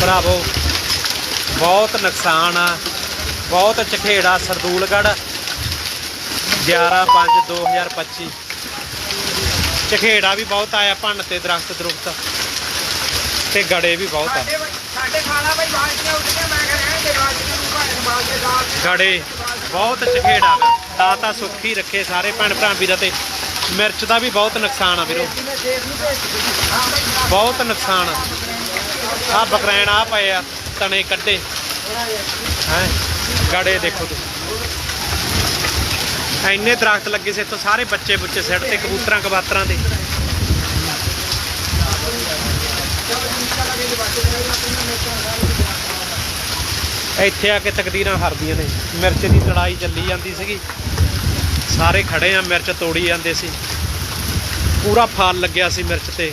ਭਰਾਵੋ ਬਹੁਤ ਨੁਕਸਾਨ ਆ ਬਹੁਤ ਚਖੇੜਾ ਸਰਦੂਲਗੜ੍ਹ 11 5 2025 ਚਖੇੜਾ ਵੀ ਬਹੁਤ ਆਇਆ ਭੰਨ ਤੇ ਦਰਖਤ ਦਰੁਖਤ ਤੇ ਗੜੇ ਵੀ ਬਹੁਤ ਆ। ਸਾਡੇ ਖਾਣਾ ਬਈ ਬਾਲਟੀਆਂ ਉੱਠੀਆਂ ਮੈਂ ਕਿਹਾ ਰਹਿਣ ਦੇ ਬਾਲਟੀਆਂ ਨੂੰ ਭਾਵੇਂ ਸੰਭਾਲ ਕੇ ਤੇ ਗੜੇ ਬਹੁਤ ਚਖੇੜਾ ਤਾਂ ਤਾਂ ਸੁੱਖੀ ਰੱਖੇ ਸਾਰੇ ਭੈਣ ਭਰਾ ਵੀਰਾਂ ਤੇ। ਮਿਰਚ ਦਾ ਵੀ ਬਹੁਤ ਨੁਕਸਾਨ ਆ ਵੀਰੋ। ਬਹੁਤ ਨੁਕਸਾਨ ਆ। ਆਹ ਬਕਰੈਣ ਆ ਪਏ ਆ, ਤਣੇ ਕੱਢੇ। ਹੈ, ਗੜੇ ਦੇਖੋ ਤੁਸੀਂ। ਇੰਨੇ ਦਰਖਤ ਲੱਗੇ ਸੀ ਇੱਥੋਂ ਸਾਰੇ ਬੱਚੇ ਬੁੱਚੇ ਸਿੱਟ ਤੇ, ਕਬੂਤਰਾਂ ਕਬਾਤਰਾਂ ਦੇ। ਇੱਥੇ ਆ ਕੇ ਤਕਦੀਰਾਂ ਹਰਦੀਆਂ ਨੇ। ਮਿਰਚ ਦੀ ਲੜਾਈ ਚੱਲੀ ਜਾਂਦੀ ਸੀਗੀ। ਸਾਰੇ ਖੜੇ ਆ, ਮਿਰਚ ਤੋੜੀ ਜਾਂਦੇ ਸੀ। ਪੂਰਾ ਫਲ ਲੱਗਿਆ ਸੀ ਮਿਰਚ ਤੇ।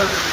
Tabii.